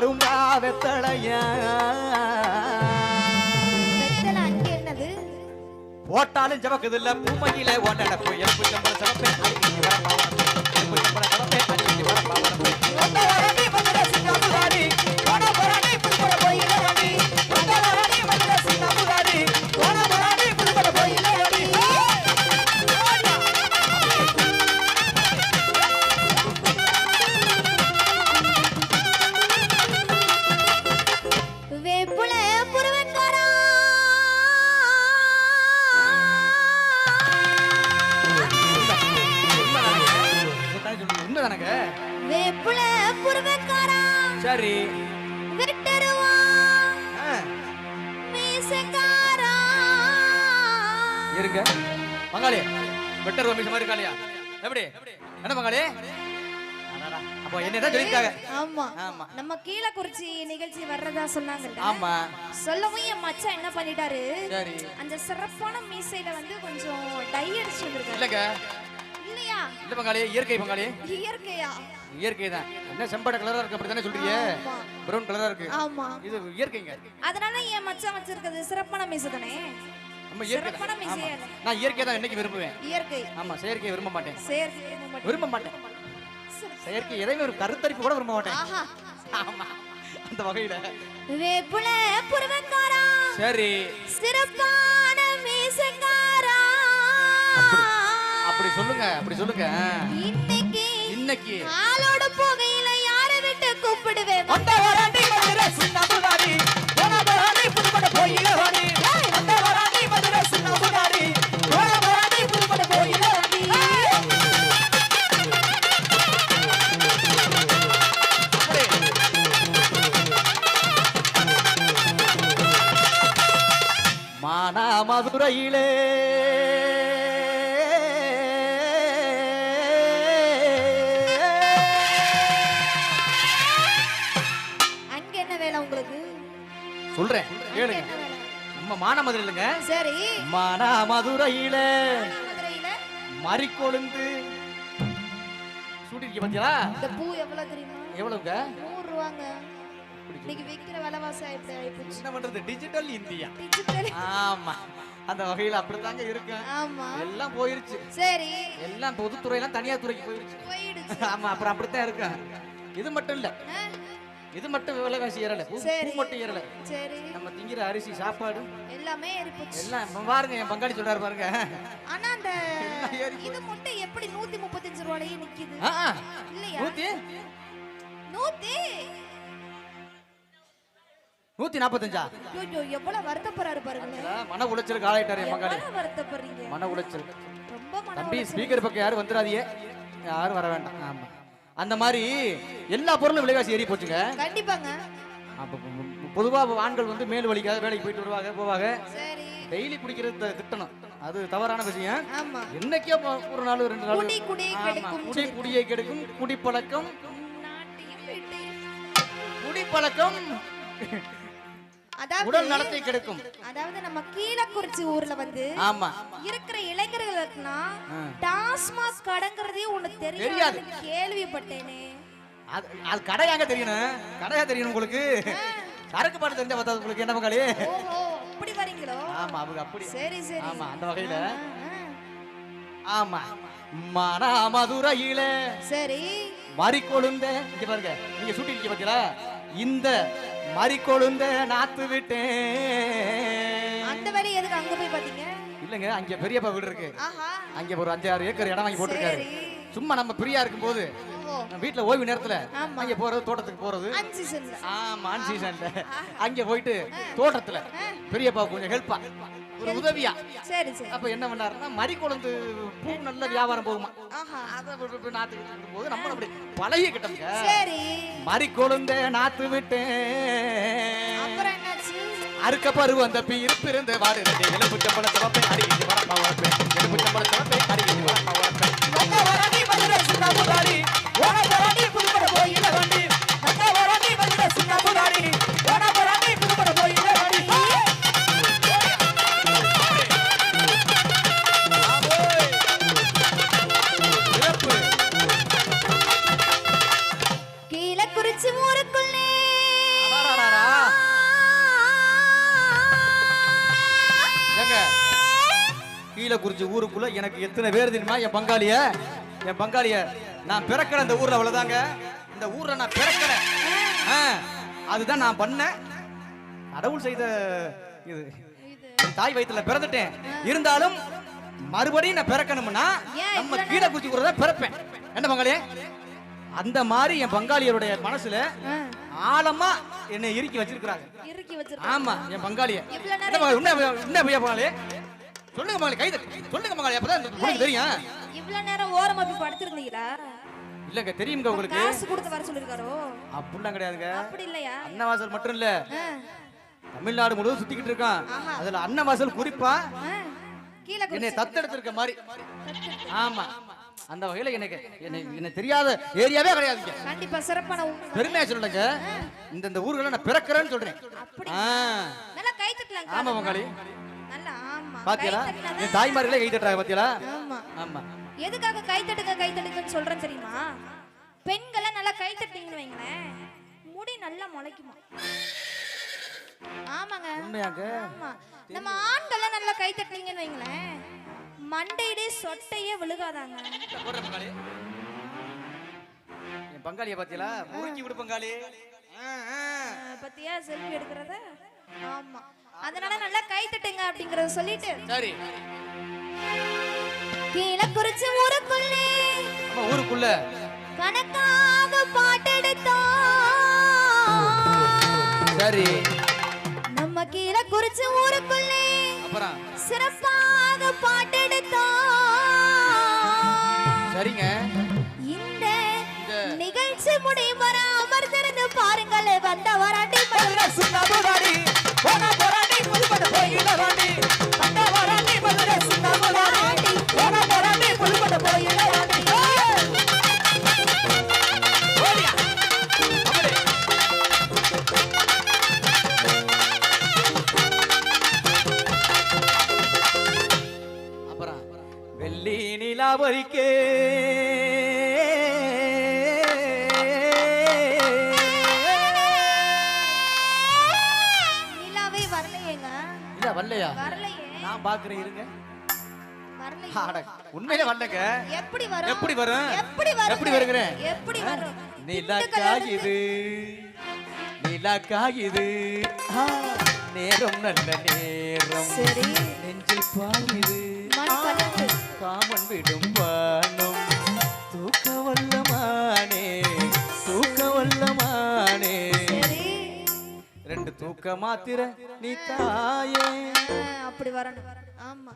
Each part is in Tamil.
அரும்பரும்பா வெத்தலையா போட்டாலும் ஜமக்குது இல்ல பூமையில ஒன்னடப்பு எலும்பு சம்பள சலப்பே விட்டுருவா. ஆ, மீசக்காரா. இருங்க பங்காளி வெட்டர் வமிஷ மாதிரி இருக்காளியா? எப்படி? என்ன பங்காளி அப்போ என்னதான் ஆமா. ஆமா. நம்ம கீழக்குறிச்சி நிகழ்ச்சி வர்றதா சொன்னாங்கல்ல? ஆமா. சொல்லவும் என் மச்சான் என்ன பண்ணிட்டாரு? அந்த சிறப்பான மீசையில வந்து கொஞ்சம் டை அடிச்சு வந்திருக்காரு. இல்லையா இல்ல பங்காளி? இயற்கை பங்காளி? இயற்கையா? இயற்கை தான் என்ன செம்பட கலரா இருக்கு அப்படி தானே சொல்றீங்க. பிரவுன் கலரா இருக்கு. ஆமா. இது இயற்கைங்க. அதனால என் மச்சான் வச்சிருக்கிறது சிறப்பான மீசை தானே நம்ம இயற்கை. சிறப்பான மீசையா. நான் இயற்கை தான் என்னைக்கு விரும்புவேன். இயற்கை. ஆமா செயற்கையை விரும்ப மாட்டேன். செயற்கை விரும்ப மாட்டேன். செயற்கை எதையுமே ஒரு கருத்தரிப்பு கூட விரும்ப மாட்டேன். ஆமா. அந்த வகையில. வேப்புல புருவன்காரா சரி. சிறப்பான அப்படி சொல்லுங்க அப்படி சொல்லுங்க. இன்னைக்கு இன்னைக்கு ஆளோட போகையில யாரை விட்டு கூப்பிடுவேன் அந்த வராண்டி மதுரை சின்னமுதாரி போன வராண்டி புதுப்பட போயில வாடி அந்த வராண்டி மதுரை சின்னமுதாரி போன வராண்டி புதுப்பட போயில வாடி மானா மதுரையிலே மானாமதுரை இல்லைங்க சரி. மானாமதுரையில மதுரையில மறிக்கொழுந்து சூட்டிருக்க பாத்தியா இந்த பூ எவ்வளவு தெரியுமா? எவ்வளவுங்க? நூறு ரூபாங்க இன்னைக்கு விக்கிற விலைவாசி என்ன பண்றது? Digital India. ஆமா. அந்த வகையில அப்படித்தாங்க இருக்கும் ஆமா. எல்லாம் போயிருச்சு. சரி. எல்லாம் பொதுத்துறை எல்லாம் தனியார் துறைக்கு போயிருச்சு. போயிடுச்சு. ஆமா அப்புறம் அப்படித்தான் இருக்கும் இது மட்டும் இல்ல. இது மட்டும் விலைவாசி ஏறல பூ. மட்டும் ஏறல. சரி. நம்ம திங்கிற அரிசி சாப்பாடு எல்லாமே ஏறிப்போச்சு. எல்லாம் பாருங்க என் பங்காளி சொல்றாரு பாருங்க. ஆனா அந்த இது மட்டும் எப்படி நூத்தி முப்பத்தஞ்சு ரூபாயே நிக்குது. இல்லையா? நூத்தி? நூத்தி? நூத்தி நாப்பத்தஞ்சா? ஐயோ எவ்வளவு வருத்தப்படுறாரு அதான் மன என் பங்காளி. எவ்வளவு வருத்தப்படுறீங்க? மன உளைச்சல். ரொம்ப தம்பி உளைச்சல். ஸ்பீக்கர் பக்கம் யாரும் வந்துடாதீங்க. யாரும் வர வேண்டாம். ஆமா. அந்த மாதிரி எல்லா பொருளும் விலைவாசி ஏறி போச்சுங்க. கண்டிப்பாங்க. அப்ப பொதுவா ஆண்கள் வந்து மேல் வலிக்காக வேலைக்கு போயிட்டு வருவாங்க போவாங்க. டெய்லி குடிக்கிறது திட்டணும். அது தவறான விஷயம். என்னைக்கோ ஒரு நாள் ரெண்டு நாள். குடி குடியை கெடுக்கும் குடிப்பழக்கம். குடிப்பழக்கம். உடல் நலத்தை கெடுக்கும். அதாவது நம்ம கீழக்குறிச்சி ஊர்ல வந்து ஆமா. இருக்கிற இளைஞர்களுக்குனா. டாஸ்மாக் கடங்கிறதே ஒண்ணு தெரியாது. கேள்விப்பட்டேனே. அது கடையாங்க தெரியணும் கடையா தெரியணும் உங்களுக்கு? சரக்கு பாட்டு தெரிஞ்சா பார்த்தா உங்களுக்கு. என்ன பங்காளி? ஓஹோ அப்படி வரீங்களோ? ஆமா அவங்க அப்படி. சரி சரி. ஆமா அந்த வகையில. ஆமா. மனா மதுரையில சரி. மறிக்கொழுந்த இங்க பாருங்க நீங்க சுட்டி இருக்கீங்க பாத்தீங்களா? இந்த மறிக்கொழுந்த நாத்து விட்டேன். அந்த வேலை எதுக்கு அங்க போய் பாத்தீங்க இல்லங்க அங்க பெரியப்பா வீடு இருக்கு. அங்க ஒரு அஞ்சு ஆறு ஏக்கர் இடம் வாங்கி போட்டிருக்காரு. சும்மா நம்ம ஃப்ரீயா இருக்கும் போது வீட்டுல ஓய்வு நேரத்துல. அங்க போறது தோட்டத்துக்கு போறது. ஆமா ஆன் சீசன்ல அங்க போயிட்டு தோட்டத்துல பெரியப்பா கொஞ்சம் ஹெல்ப்பா ஒரு உதவியா? சரி சரி. அப்ப என்ன பண்ணாருன்னா மறிக்கொழுந்து பூ நல்ல வியாபாரம் போகுமா? ஆஹா அதை நாத்து போது நம்ம அப்படி பழகிக்கிட்டோம்ங்க சரி. மறிக்கொழுந்த நாத்து விட்டேன் அப்புறம் என்னாச்சு? அறுக்க பருவ அந்த பீர் பிறந்த வாடு. எலும்பு சம்பள சிவப்பை அடிக்கடி வரப்பா வரப்பேன் எலும்பு சம்பள சிவப்பை அடிக்கடி வரப்பா வரப்பேன் கீழக்குறிச்சி ஊருக்குள்ள எனக்கு எத்தனை பேர் தெரியுமா? என் பங்காளிய? என் பங்காளிய. நான் பிறக்கிற இந்த ஊர்ல அவ்வளவுதாங்க. இந்த ஊர்ல நான் பிறக்கிறேன் அதுதான் நான் பண்ணேன். கடவுள் செய்த இது. தாய் வயித்துல பிறந்துட்டேன். இருந்தாலும் மறுபடியும் நான் பிறக்கணும்னா நம்ம கீழே குச்சி கூட பிறப்பேன். என்ன பங்காளியே? அந்த மாதிரி என் பங்காளியருடைய மனசுல ஆழமா என்னை இறுக்கி வச்சிருக்கிறாங்க ஆமா என் பங்காளிய. என்ன பங்காளி, சொல்லுங்க பங்காளி கை தட்டு. சொல்லுங்க பங்காளி அப்பதான் உங்களுக்கு தெரியும். இவ்வளவு நேரம் ஓரமா போய் படுத்திருந்தீங்களா? இல்லங்க தெரியுங்க உங்களுக்கு. காசு கொடுத்து வர சொல்லிருக்காரோ அப்படிலாம் கிடையாதுங்க. அப்படி இல்லையா? அன்னவாசல் மட்டும் இல்ல. தமிழ்நாடு முழுவதும் சுத்திக்கிட்டு இருக்கான். அதுல அன்னவாசல் குறிப்பா கீழே என்னை. தத்தெடுத்திருக்க மாதிரி. ஆமா. அந்த வகையில எனக்கு என்னை தெரியாத ஏரியாவே கிடையாதுங்க. கண்டிப்பா சிறப்பான. பெருமையா சொல்லுங்க. இந்த இந்த ஊர்ல நான் பிறக்கிறேன்னு சொல்றேன். ஆமா பங்காளி நல்லா தட்டினா என் தாய்மார்களே கை தட்டுறாங்க பாத்தியலா ஆமா. ஆமா. எதுக்காக கை தட்டுங்க கை தட்டுங்கன்னு சொல்றேன் தெரியுமா? பெண்களை நல்லா கை தட்டிங்கன்னு வைங்களேன் முடி நல்லா முளைக்குமா? ஆமாங்க. உண்மையாங்க? ஆமா. நம்ம ஆண்கள்லாம் நல்லா கை தட்டினீங்கன்னு வைங்களேன் மண்டையிலே சொட்டையே விழுகாதாங்க. என் பங்காளிய பாத்தியலா முறுக்கி விடு பங்காளி. பத்தியா? செல்ஃபி எடுக்கிறத? ஆமா. அதனால நல்லா கை தட்டுங்க அப்படிங்கறத சொல்லிட்டு சரி. கீழே குறிச்சு ஊருக்குள்ளே. நம்ம ஊருக்குள்ள. கணக்காக பாட்டெடுத்தோம் சரி. நம்ம கீழே குறிச்சு ஊருக்குள்ளே. அப்புறம்? சிறப்பாக பாட்டெடுத்தோம் சரிங்க. இந்த நிகழ்ச்சி முடியும் வர அமர்ந்திருந்து பாருங்கள். வந்த வெள்ளி நிலாவரிக்கே. நிலாவே வரலையேங்க. இல்ல வரலையா? வரலையே. நான் பாக்குறேன் இருங்க. உண்மையிலே வரலங்க. எப்படி வரும்? எப்படி வரும்? எப்படி வரும் எப்படி வருகிறேன்? எப்படி வரும்? நேரம் நல்ல நேரம். சரி. நெஞ்சில் பாயுது. காமன் விடும் வானம் தூக்க வல்லமானே தூக்க வல்லமானே. ரெண்டு தூக்க மாத்திர நீ தாயே. அப்படி வரணும். ஆமா.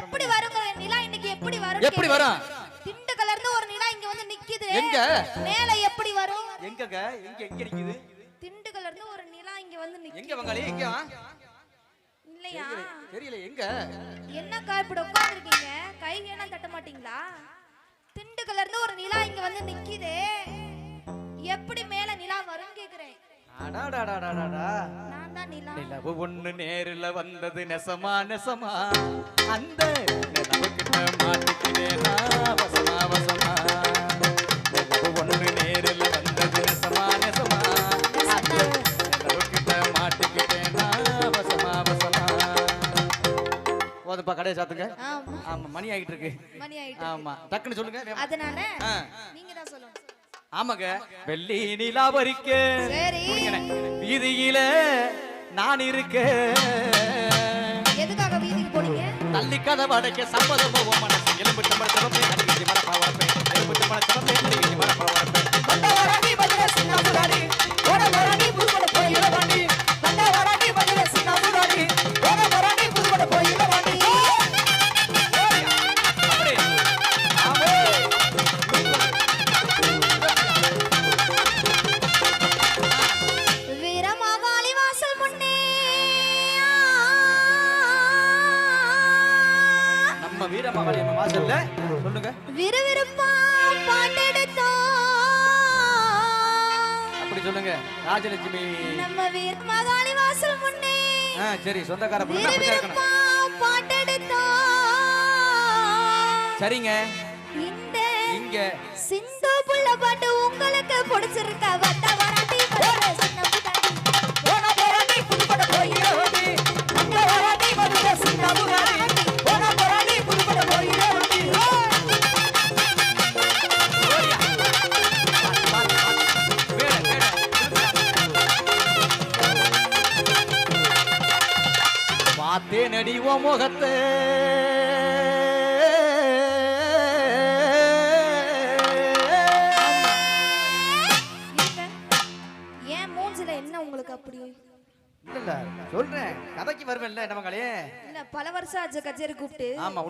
எப்படி வருங்க? நிலா இன்னைக்கு எப்படி வரும் எப்படி வரும்? திண்டுக்கல்ல இருந்து ஒரு நிலா இங்க வந்து நிக்குது. எங்க? மேல எப்படி வரும்? எங்கங்க? எங்க எங்க நிக்குது? திண்டுக்கல்ல இருந்து ஒரு நிலா இங்க வந்து நிக்குது. எங்க வங்காளி எங்க இல்லையா தெரியல எங்க? என்னக்கா இப்படி உட்கார்ந்துருக்கீங்க? கை எல்லாம் தட்ட மாட்டீங்களா? திண்டுக்கல்ல இருந்து ஒரு நிலா இங்க வந்து நிக்குதே. எப்படி மேல நிலா வரும் கேக்குறேன். நிலவு ஒண்ணு நேருல வந்தது நெசமா நெசமா. அந்த நிலவு கிட்ட மாட்டிக்கிட்டேனா போதுப்பா கடையை சாத்துங்க. ஆமா. மணி ஆகிட்டு இருக்கு மணி ஆயிட்டு ஆமா. டக்குன்னு சொல்லுங்க. அதனால. நீங்க தான் சொல்லணும் ஆமாங்க. வெள்ளி நிலாவரிக்க வீதியில நான் இருக்க எதுக்காக வீதிக்கு போனீங்க? தள்ளி கதை வடைக்க சம்மதம் மனசு. எலும்பு தம்பர தரப்பே அடிக்கடி நம்ம வீரமகாளி அம்மா வாசல்ல. சொல்லுங்க. விறுவிறுப்பா பாட்டெடுத்தோம். அப்படி சொல்லுங்க. ராஜலட்சுமி. நம்ம வீரமாகாளி வாசல் முன்னே. ஆ சரி சொந்தக்கார பொண்ணு. அப்படிதான் இருக்கணும். பாட்டெடுத்தோம். சரிங்க. இந்த இங்க. சிந்து புள்ள பாட்டு உங்களுக்கு பிடிச்சிருக்கா? வந்த வராட்டி சின்ன பார்க்கேனடி ஓ முகத்தை. ஏன் மூஞ்சில என்ன உங்களுக்கு அப்படி? இல்ல சொல்றேன். கதைக்கு வருவேன்ல நம்ம இல்ல பல வருஷம் ஆச்சு கச்சேரி கூப்பிட்டு. ஆமா